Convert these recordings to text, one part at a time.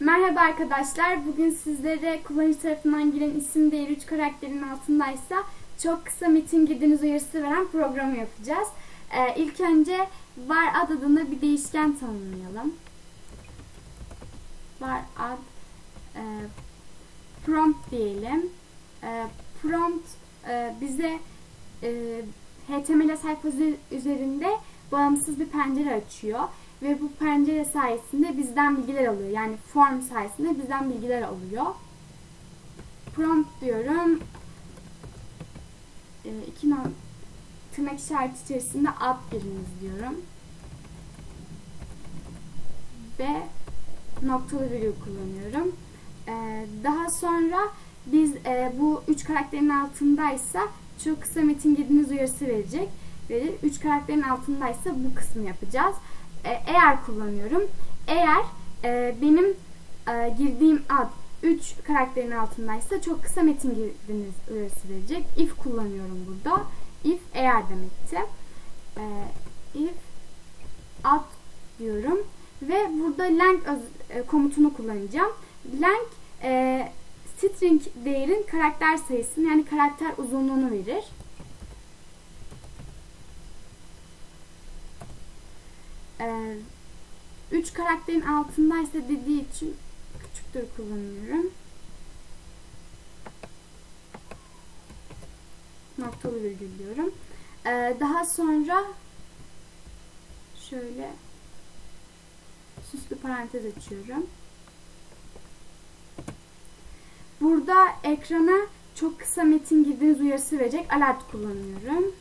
Merhaba arkadaşlar. Bugün sizlere kullanıcı tarafından giren isim değeri 3 karakterin altındaysa çok kısa metin girdiğiniz uyarısı veren programı yapacağız. Ee, ilk önce var ad adında bir değişken tanımlayalım. Var ad e, prompt diyelim. E, prompt e, bize e, HTML sayfası üzerinde bağımsız bir pencere açıyor ve bu pencere sayesinde bizden bilgiler alıyor. Yani form sayesinde bizden bilgiler alıyor. Prompt diyorum. E, iki no tırnak işareti içerisinde ad giriniz diyorum. Ve noktalı virgül kullanıyorum. E, daha sonra biz e, bu üç karakterin altındaysa çok kısa metin girdiğiniz uyarısı verecek. Verir. Üç karakterin altındaysa bu kısmı yapacağız. E, eğer kullanıyorum. Eğer e, benim e, girdiğim ad 3 karakterin altındaysa çok kısa metin girdiğiniz uyarısı verecek. If kullanıyorum burada. If eğer demekti. E, if ad diyorum. Ve burada length e, komutunu kullanacağım. Length e, string değerin karakter sayısını yani karakter uzunluğunu verir. Ee, üç karakterin altındaysa dediği için küçüktür kullanıyorum. Noktalı virgül diyorum. Ee, daha sonra şöyle süslü parantez açıyorum. Burada ekrana çok kısa metin girdiğiniz uyarısı verecek alert kullanıyorum.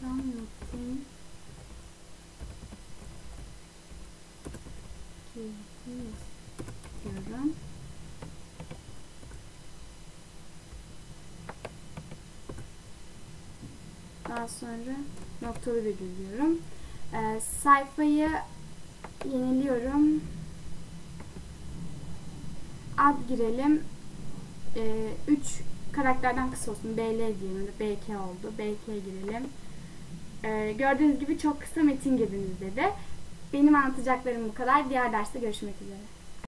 Something diyorum. Daha sonra noktalı virgül diyorum. Ee, sayfayı yeniliyorum. Ad girelim. 3 ee, karakterden kısa olsun. BL diyelim. BK oldu. BK girelim. Ee, gördüğünüz gibi çok kısa metin girdiniz dedi. Benim anlatacaklarım bu kadar. Diğer derste görüşmek üzere.